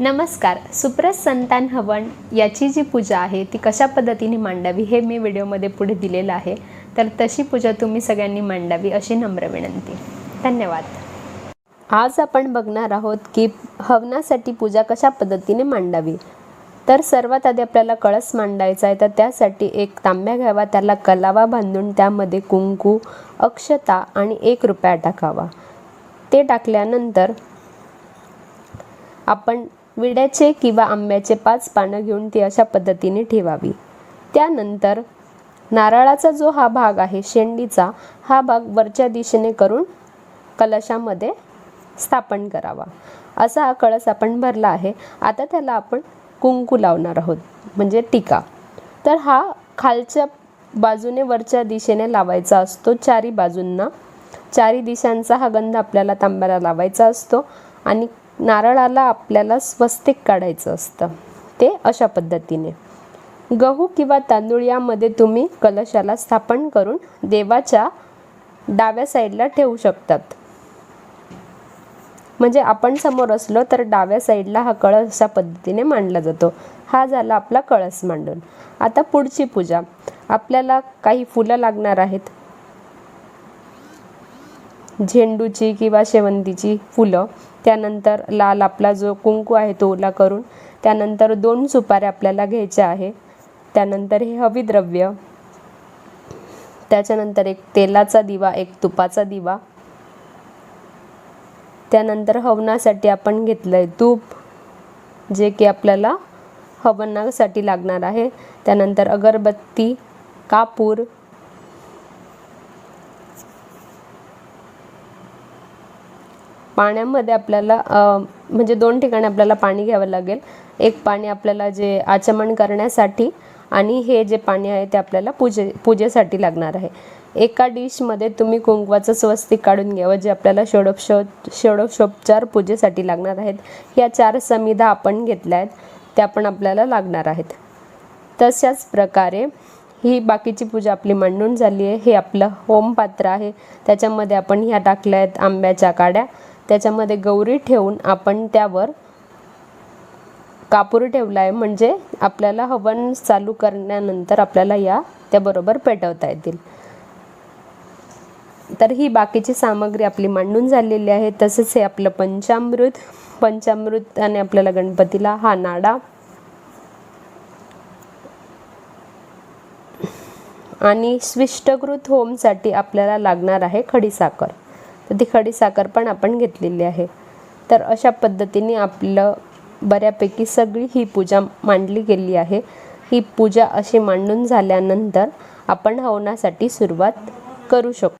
नमस्कार सुप्रस संतान हवन याची जी पूजा आहे ती कशा पद्धतीने मांडावी हे मी व्हिडिओमध्ये पुढे दिलेलं आहे. तर तशी पूजा तुम्ही सगळ्यांनी मांडावी अशी नम्र विनंती. धन्यवाद. आज आपण बघणार आहोत की हवनासाठी पूजा कशा पद्धतीने मांडावी. तर सर्वात आधी आपल्याला कळस मांडायचा आहे तर त्यासाठी एक तांब्या घ्यावा त्याला कलावा बांधून त्यामध्ये कुंकू अक्षता आणि एक रुपया टाकावा. ते टाकल्यानंतर आपण विड्याचे किंवा आंब्याचे पाच पानं घेऊन ती अशा पद्धतीने ठेवावी. त्यानंतर नारळाचा जो हा भाग आहे शेंडीचा हा भाग वरच्या दिशेने करून कलशामध्ये स्थापन करावा. असा हा कळस आपण भरला आहे. आता त्याला आपण कुंकू लावणार आहोत म्हणजे टीका. तर हा खालच्या बाजूने वरच्या दिशेने लावायचा असतो चारी बाजूंना. चारी दिशांचा हा गंध आपल्याला तांब्याला लावायचा असतो आणि नारळाला आपल्याला स्वस्तिक काढायचं असतं. ते अशा पद्धतीने. गहू किंवा तांदूळ यामध्ये तुम्ही कलशाला स्थापन करून देवाच्या डाव्या साईडला ठेवू शकतात. म्हणजे आपण समोर असलो तर डाव्या साईडला हा कळस अशा पद्धतीने मांडला जातो. हा झाला आपला कळस मांडून. आता पुढची पूजा. आपल्याला काही फुलं लागणार आहेत. झेंडूची किंवा शेवंतीची फुलं. त्यानंतर लाल आपला जो कुंकू आहे तो ओला करून त्यानंतर दोन सुपाऱ्या आपल्याला घ्यायच्या आहे. त्यानंतर हे हविद्रव्य. त्याच्यानंतर एक तेलाचा दिवा एक तुपाचा दिवा. त्यानंतर हवनासाठी आपण घेतलं आहे तूप जे की आपल्याला हवनासाठी लागणार आहे. त्यानंतर अगरबत्ती कापूर पाण्यामध्ये आपल्याला म्हणजे दोन ठिकाणी आपल्याला पाणी घ्यावं लागेल. एक पाणी आपल्याला जे आचमन करण्यासाठी आणि हे जे पाणी आहे ते आपल्याला पूजे पूजेसाठी लागणार आहे. एका डिशमध्ये तुम्ही कुंकवाचं स्वस्तिक काढून घ्यावं जे आपल्याला षोडोपशो षोडोपशोपचार पूजेसाठी लागणार आहेत या चार समिधा आपण घेतल्या आहेत त्या पण आपल्याला लागणार आहेत. तशाच प्रकारे ही बाकीची पूजा आपली मांडून झाली आहे. हे आपलं होमपात्र आहे. त्याच्यामध्ये आपण ह्या टाकल्या आहेत आंब्याच्या काड्या. त्याच्यामध्ये गौरी ठेवून आपण त्यावर कापूर ठेवला आहे म्हणजे आपल्याला हवन चालू करण्यानंतर आपल्याला या त्याबरोबर पेटवता येतील. तर ही बाकीची सामग्री आपली मांडून झालेली आहे. तसेच हे आपलं पंचामृत पंचामृत आणि आपल्याला गणपतीला हा नाडा आणि स्विष्टकृत होमसाठी आपल्याला लागणार आहे खडीसाखर. तर ती खडीसाखर पण आपण घेतलेली आहे. तर अशा पद्धतीने आपलं बऱ्यापैकी सगळी ही पूजा मांडली गेली आहे. ही पूजा अशी मांडून झाल्यानंतर आपण हवनासाठी सुरुवात करू शकतो